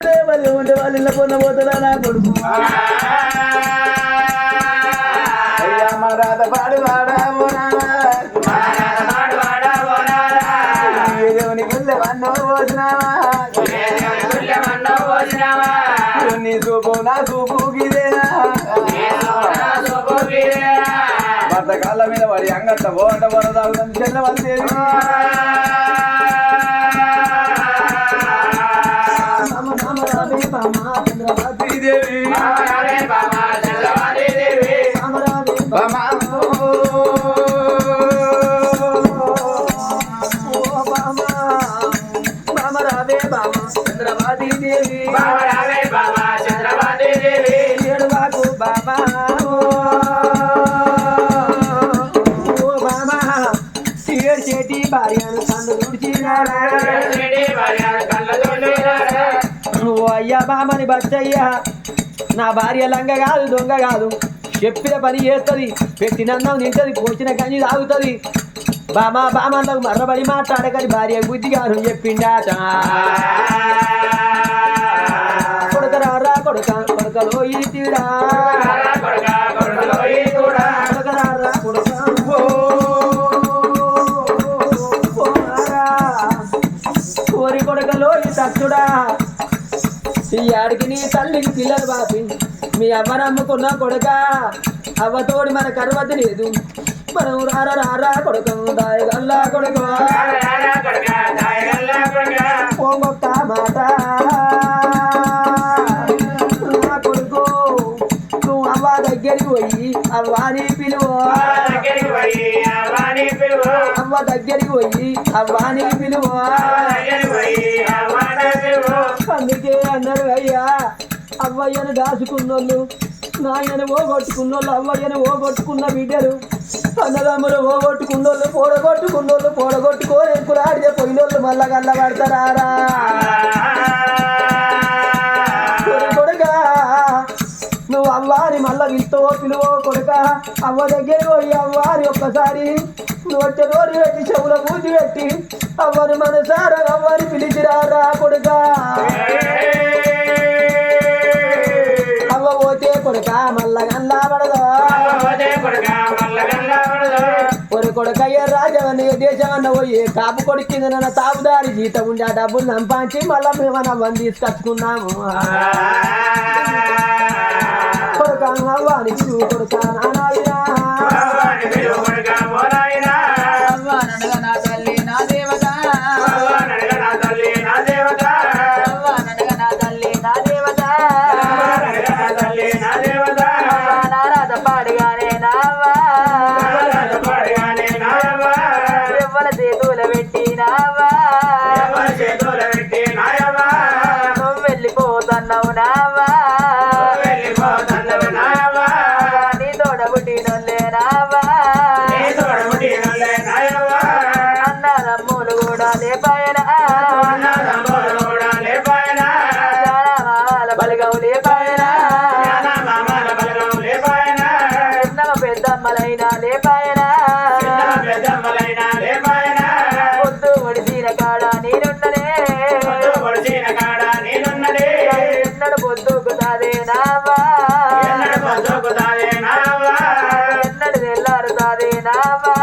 మరి ఉంటే వాళ్ళు ఇళ్ళ పొన్న పోతారా నా కొడుకు. అయ్యా మా రాత పాడు వాడా దేవుని గుళ్ళె వన్నో పోసినావా? నీ చూపు నా చూపు గిదేనా? భర్త కాళ్ళ మీద పడి అంగట్ల పోంట పోరదాగుతుంది బామా చంద్రబాది దేవి ఏడువాకు బాబా చేటి భార్యను కన్ను తుడిచినారా ఓ అయ్యా బామని బచ్చయ్యా నా భార్య లంగ కాదు దొంగ కాదు చెప్పిన పని చేస్తుంది పెట్టినందం తింటది పోసిన కానీ తాగుతుంది. బామా బామలకు మర్రబడి మాట్లాడకని భార్య బుద్ధి గారు చెప్పిండాట కొడుకరారా కొడుక కొడుకలో ఈ తీరా కొడుకరారా కొడక కోరి కొడుకలో ఈ తత్తుడా ఈ ఆడికి నీ తల్లికి పిల్లలు బాపి మీ అమ్మ నమ్ముకున్న కొడుక అవ్వతోడి మన కరువతి లేదు. మనం రారా రారా కొడుకు దాయగల్లా కొడుకు. పోగొక్క మాట కొడుకు నువ్వు అవ్వ దగ్గరికి పోయి అవ్వాని పిలువ. అవ్వ దగ్గరికి పోయి అవ్వాని పిలువ. అందుకే అన్నారు అయ్యా అవ్వయ్యను దాచుకున్నోళ్ళు నాయనను ఓగొట్టుకున్నోళ్ళు అవ్వయ్యను ఓగొట్టుకున్న బిడ్డలు అన్నదమ్ములు ఓగొట్టుకున్నోళ్ళు పోడగొట్టుకున్నోళ్ళు పోడగొట్టుకోని కురాడితే పోయినోళ్ళు మళ్ళా కళ్ళ పడతారా నువ్వు అవ్వారి మళ్ళా వింటవో పిలువో కొడుక. అవ్వ దగ్గర పోయి అవ్వారి ఒక్కసారి నోటి నోరు పెట్టి చెవుల పూజ పెట్టి అవ్వని మనసారా అవ్వని పిలిచిరారా కొడుక? కొడుక గల్లా పడదా? కొడుకయ్య రాజవని దేశమన్న పోయి కాపు కొడుకుంది నన్న తాపుదారి జీతం ఉండి ఆ డబ్బులు సంపాదించి మళ్ళా మేమన్నా వంద తీసుకొచ్చుకున్నాము. కొడుక అవ్వాని పిలువు కొడుక నానాయినా carnaval.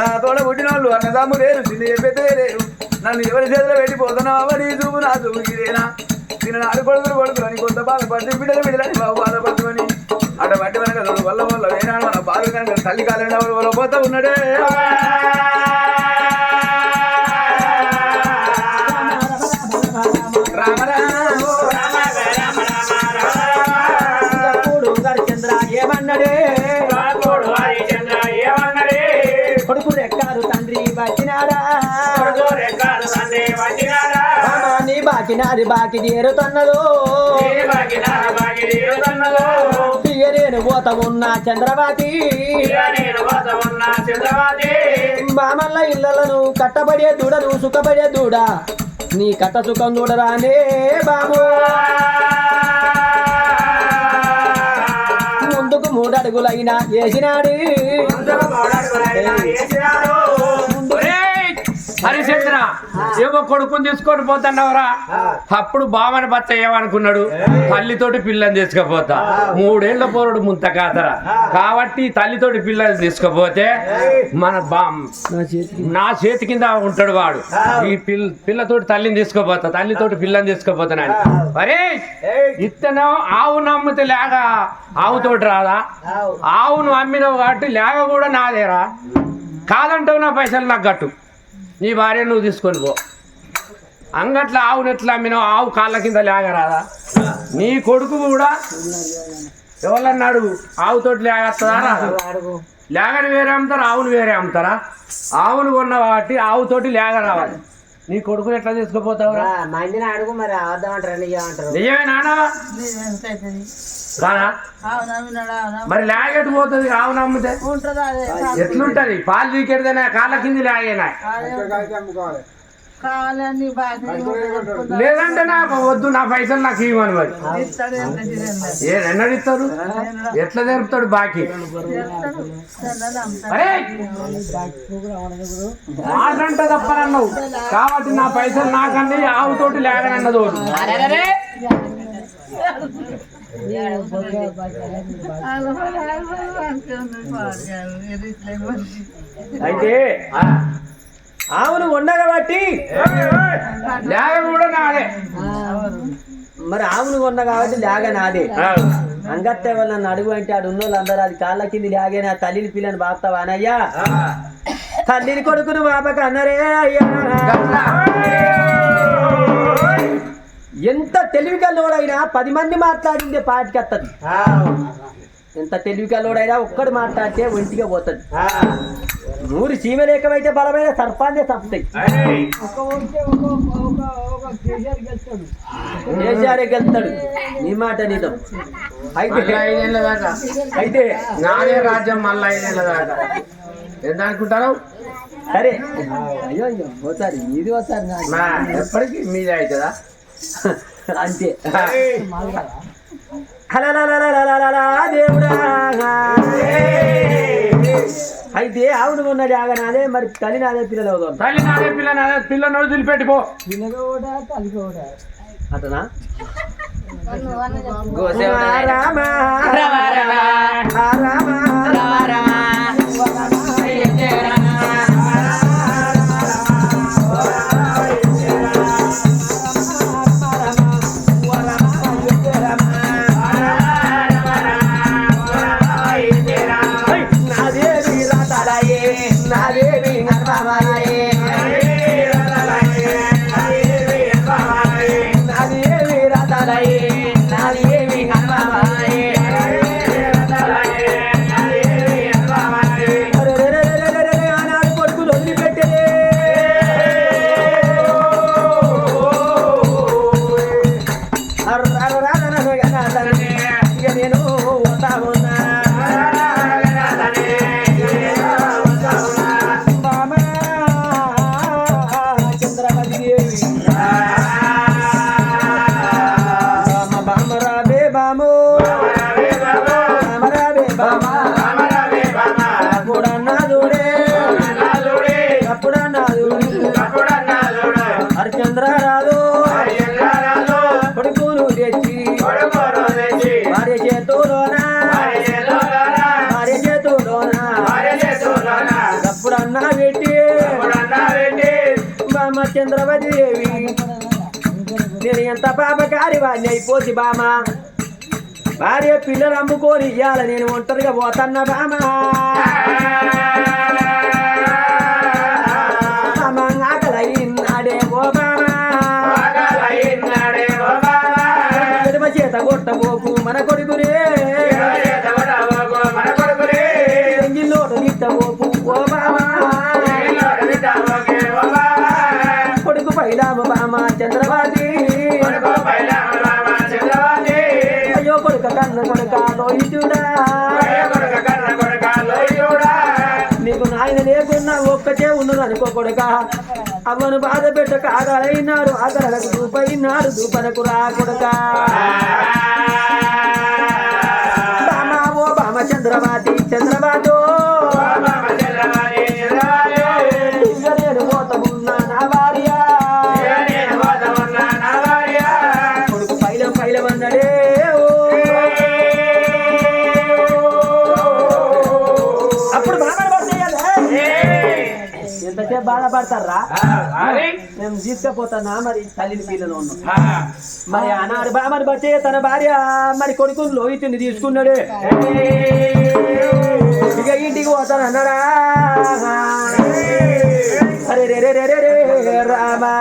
నా తోడ పుట్టిన వాళ్ళు అన్నదమ్ము లేరు చిన్న పెద్ద లేరు. నన్ను ఎవరి చేతిలో పెట్టిపోతున్నావు నీ చూపు నా చూపుకి లేనా నేను నాడు కొడుకులు కొడుకులు అని కొంత బాధపడి బిడ్డలు బిడ్డలని బాబు బాధపడుతుంది అటువంటి వెనక వల్ల వల్ల వేనాడు మన బాధ కనుక తల్లి కాలం వల్ల పోతా ఉన్నాడే? బాకిన అది బాకిదేరు తన్నదో. ఇక నేను పోత ఉన్నా చంద్రవాతి మామల్ల ఇళ్ళను కట్టబడే దూడను సుఖపడే దూడ. నీ కట్ట సుఖం చూడరానే బాబు. ముందుకు మూడడుగులైనా చేసినాడు హరిచంద్ర ఏమో కొడుకుని తీసుకొని పోతున్నావురా. అప్పుడు బావని బచ్చ ఏమనుకున్నాడు? తల్లితోటి పిల్లని తీసుకుపోతా. మూడేళ్ళ పోరుడు ముంత కాతరా కాబట్టి తల్లితోటి పిల్లని తీసుకుపోతే మన బా నా చేతి కింద. ఉంటాడు వాడు. ఈ పిల్ల పిల్లతోటి తల్లిని తీసుకుపోతా. తల్లితోటి పిల్లని తీసుకుపోతున్నాడు అరే ఇత్తనం ఆవు నమ్మితే లేక ఆవుతోటి రాదా? ఆవును అమ్మినవు కాబట్టి లేక కూడా నాదేరా? కాదంటావు నా పైసలు నాకు గట్టు నీ భార్య నువ్వు తీసుకొని పో. అంగట్ల ఆవును ఎట్లా అమ్మినావు ఆవు కాళ్ళ కింద లేగరాదా? నీ కొడుకు కూడా ఎవరన్నాడు ఆవుతోటి లేగస్తుందా లేగని వేరే అమ్ముతారు ఆవును వేరే అమ్ముతారా? ఆవును కొన్న కాబట్టి ఆవుతోటి లేగ రావాలి నీ కొడుకుని ఎట్లా అడుగు నిజమంటారు నిజమే నానా కాదా మరి లేగట్టు పోతుంది? ఆవు నమ్మితే? ఎట్లుంటది? పాలు తీకెడితేనే కాళ్ళ కింది లాగేనా లేదంటే నాకు వద్దు నా పైసలు నాకు ఇవ్వను మరి. ఏ ఎన్నడు ఇస్తారు ఎట్లా జరుపుతాడు బాకీ? అరే! మాటంట తప్పనన్నావు కాబట్టి నా పైసలు నాకండి ఆవుతోటి లేకనన్నది ఒకటి. అయితే ఆవును ఉండగా బట్టి లేక కూడా నాదే. మరి ఆవును కొన్న కాబట్టి లేగ నాదే. అంగత్తే నన్ను అడుగు అంటే ఆడు ఉన్నోళ్ళు అందరూ అది కాళ్ళ కింది లాగే నా తల్లిని పిల్లని బాపుతావా అనయ్యా తల్లిని కొడుకును బాపక అన్నరే అయ్యా ఎంత తెలివి కల్లోడైనా పది మంది మాట్లాడిందే పాటికి వస్తుంది ఎంత తెలివి కల్లోడైనా ఒక్కడు మాట్లాడితే ఒంటిగా పోతుంది. నూరు చీమలేకమైతే బలమైన సర్పాన్నే తప్పుతాయి. కేసీఆర్ గెలుస్తాడు. నీ మాట నిజం. అయితే మళ్ళీ ఐదేళ్ళ దాకా. అయితే నాదే రాజ్యం మళ్ళీ ఐదేళ్ళ దాకా. ఎంత అనుకుంటారు? సరే. అయ్యో అయ్యో పోతారు. ఇది పోతారు నాకు. మా ఎప్పటికీ మీదే అవుతుందా? అంతే. దేవుడా. అయితే ఆవును ఉన్నది జాగ నాదే మరి తల్లి నాదే పిల్లలు అవుతాం తల్లి నాదే పిల్ల నాదే పిల్ల నోడు తిరిపెట్టుకో పిల్లగోడా తల్లిగోడా అతనా రామ రామ రామ. రామ. yeah. బామ చంద్రవతి దేవి నేను ఎంత పాపకారి వాడిని అయిపోసి బామ? భార్య పిల్లలు అమ్ముకొని ఇయ్యాల నేను ఒంటరిగా పోతన్న బామా? ఉన్నది అనుకో అవ్వను బాధ పెట్టక ఆగలైనాడు ఆగలకు దూపైనాడు దూపనకు రా బాధపడతారా మేము తీసుకుపోతానా మరి తల్లిని పిల్లలు మరి ఆనాడు బామని బట్టే తన భార్య మరి కొడుకుని లోహితుని తీసుకున్నాడు ఇక ఇంటికి పోతాను అన్నాడా అరే రే రే రే రే రామా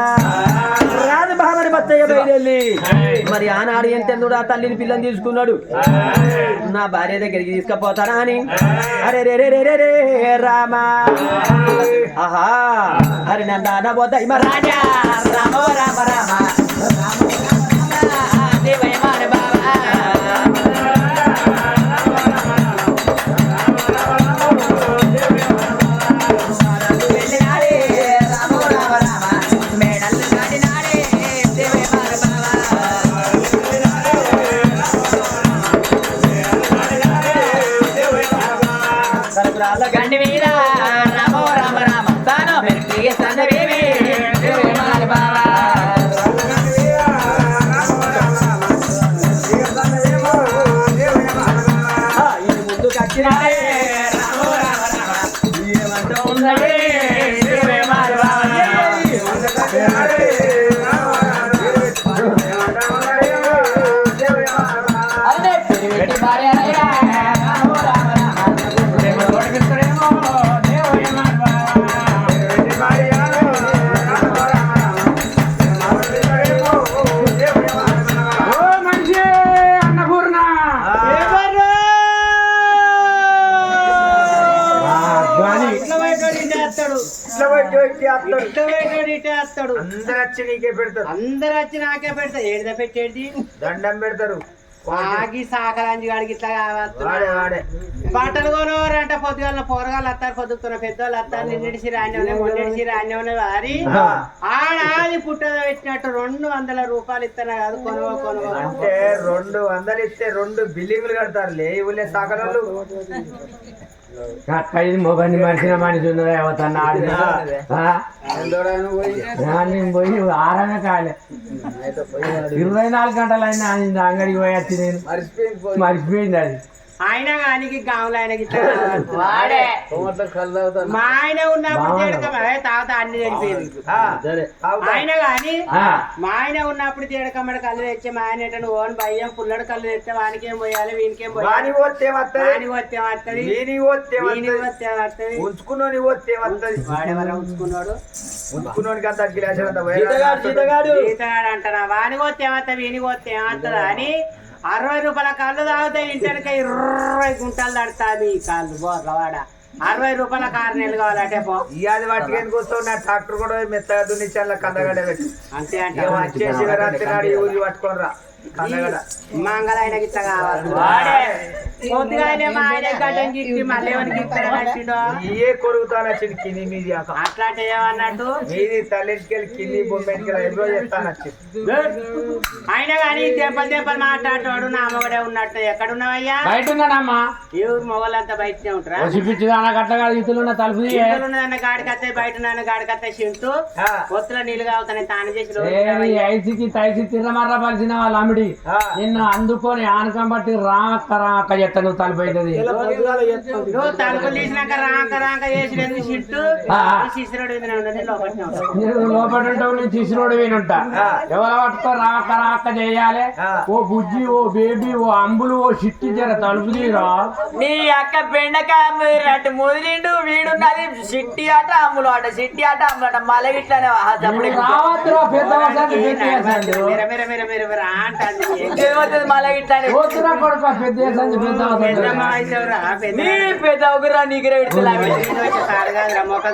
బయలుదేరి మరి ఆనాడు ఎంతెందుడు ఆ తల్లిని పిల్లని తీసుకున్నాడు. నా భార్య దగ్గరికి తీసుకుపోతానా అని. అరే రే రే రే రే రామా. ఆహా. అరే నందాన పోతాయి. మరి రాజా. రామ రామ రామ. గండి అందరు వచ్చి నీకే పెడతారు. అందరు వచ్చి నాకే పెడతా ఏడిద పెట్టేది దండం పెడతారు. ఆగి సాకరాంజి గాడికి ఇట్లా వాడే బట్టలు కొనవారంట పొద్దుగాల. పోరగాళ్ళు వస్తారు పొద్దుతున్న పెద్దవాళ్ళు వస్తారు నిన్నడిసి రాన్యవనే మొన్నడిసి రాన్యవనే వారి. ఆడాది పుట్టద పెట్టినట్టు రెండు వందల రూపాయలు ఇస్తాను కాదు కొనవ కొనవ. అంటే రెండు వందలు ఇస్తే రెండు బిల్డింగ్లు కడతారు లే ఊళ్ళే సకలు అక్క ఇది మొగని మనిషిన మనిషి ఉన్నదా అవతన్న ఆడిన పోయి ఆరనే కాలే. ఇరవై నాలుగు గంటలు అయినా అంగడికి పోయి వచ్చి నేను. మర్చిపోయింది అది. ఆయన ఆయనకి గాములు ఆయనకి. వాడే. మా ఆయన ఉన్నప్పుడు తేడకమే తాత అన్ని తెలిపేది ఆయన గాని ఆ. మా ఆయన ఉన్నప్పుడు తేడకమ్మడి కళ్ళు తెచ్చే మా ఆయన ఎటను ఓన్ భయం పుల్లడు కళ్ళు తెస్తే వానికేం పోయాలి వీనికేం వాని పోయాలి వస్తే వస్తుంది వస్తుంది వస్తే వస్తుంది ఉంచుకున్నోని వాడెవరో ఉంచుకున్నాడు? జీతగాడు ఈతగాడు అంటారా? వాని పోతే ఏమత్తా వీని పోతే ఏమత్తదా అని అరవై రూపాయల కళ్ళు తాగితే ఇంటనికి ఇరవై గుంటలు తడతాది కాళ్ళు. బోర్రవాడ అరవై రూపాయల కారు నెలలు కావాలంటే పో. ఇవాళ వాటికి వస్తావు? నా ట్రాక్టర్ కూడా మెత్తగా దున్నిచ్చాల కందగడ్డ పెట్టి. అంతే అంటే ఇక వచ్చే శివరాత్రి నాడు ఊరి పట్టుకొని రా. కందగడ్డ మంగళ ఆయనకి ఇట్లా కావాలి వాడే పొద్దుగానే మా ఆయన గడ్డం గిట్టి మళ్ళీ ఎవరికి ఇస్తాడు కట్టిండో ఏ కొరుగుతానా చిన్న కింది మీది ఆక? అట్లాంటి ఏమన్నట్టు మీది తల్లింటికెళ్ళి కింది బొమ్మింటికెళ్ళి ఎప్పుడో చెప్తాను వచ్చి అయినా కానీ దెబ్బలు దెబ్బలు మాట్లాడేవాడు నా మొగడే ఉన్నట్టు ఎక్కడున్నావయ్యా? బయట ఉన్నాడమ్మా ఈ ఊరు మొగలంతా బయటనే ఉంటారా? ఉన్న తలుపు గాడికత్తాయి బయట ఉన్న గాడికత్తాయి చింటూ. ఒత్తులో నీళ్ళు కావుతాయి తాను చేసి ఏ నీ ఐసికి తైసి తిరమర్ర వాళ్ళు తమ్ముడి నిన్ను అందుకొని ఆనకం బట్టి రాక రాక చెత్త నువ్వు. నేను లోపల ఉంటావు నేను తీసుకున్నాడు వినుంటా ఎవరు పట్టుకో రాక రాక చేయాలి? ఓ బుజ్జి ఓ బేబీ ఓ అంబులు ఓ చిట్టి జర తలుపు తీరా? నీ అక్క బెండకాయ అటు ముదిరిండు వీడున్నది సిట్టి ఆట అమ్ములు ఆట సిట్టి ఆట అమ్ములు ఆట. మళ్ళీ ఇట్లానే తప్పుడు రావద్దురా పెద్ద పెద్ద ఒకరా నీకు కాడు కాదురా, మొఖం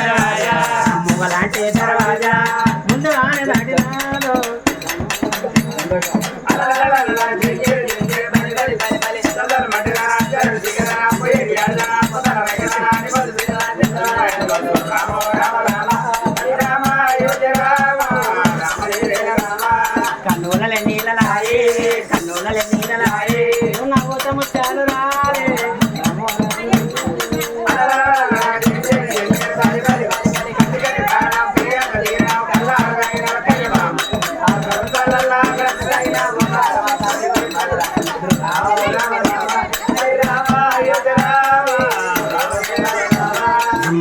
కన్నుల నీళ్ళలాయే నవ్వుత ముత్యాలు రాలే.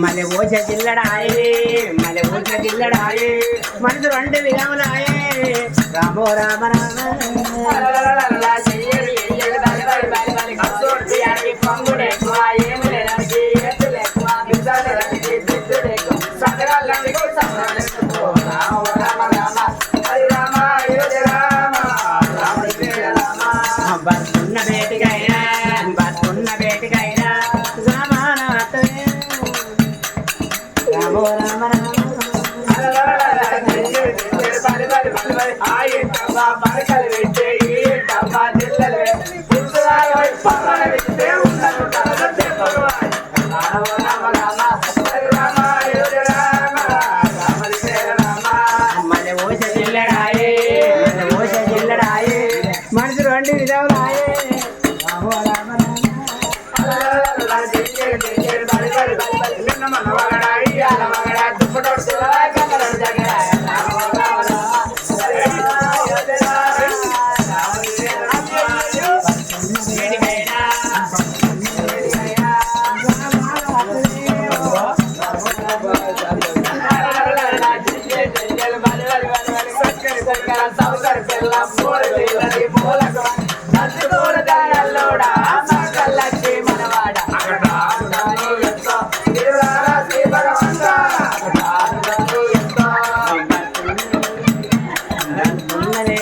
మళ్ళీ ఓచ జిల్లడాయే మళ్ళీ ఓచ జిల్లడాయే మనసు రెండు విధములాయే రామో రామ రామ బతున్న దుప్పటోడు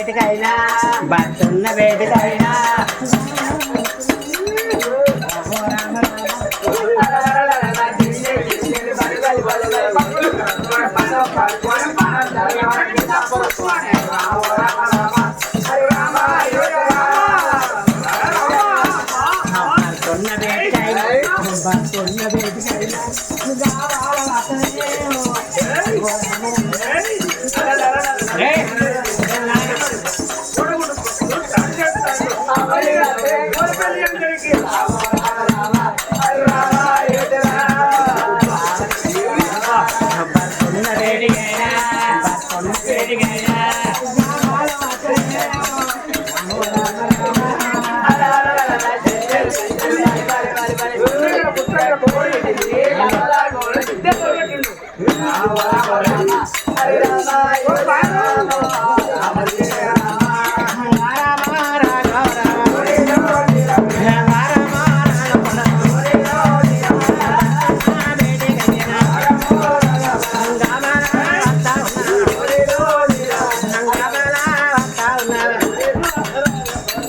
వేటికైనా బతున్న వేటికైనా రామో రామ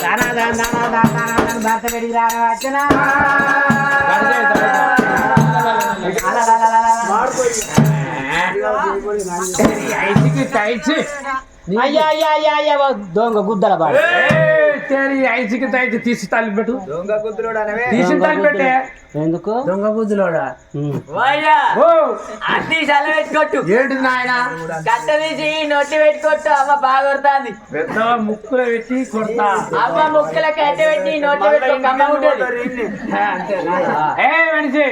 నన్ను భర్త పెరిగి రాని వచ్చిన ఐసికి టైచి అయ్యా అయ్యా అయ్యా అయ్యా దొంగ గుద్దల టైచి తీసి తల్లి పెట్టు. దొంగ అనవే తీసి తల్లి పెట్టే. ఎందుకు? దొంగ బుద్ధులోడా? వయ్యా ఓ! అన్ని చల్ల పెట్టుకోట్టు. ఏంటి నాయన? కట్ట తీసి నొట్టి పెట్టుకోట్టు. అమ్మ బాగా కొడుతుంది. పెద్ద ముక్కులో పెట్టి కొడతా. అమ్మ ముక్కల కట్ట పెట్టి ఏ మనిషి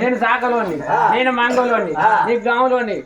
నేను సాకలోని. నేను మంగలోని. నీ గాంలోని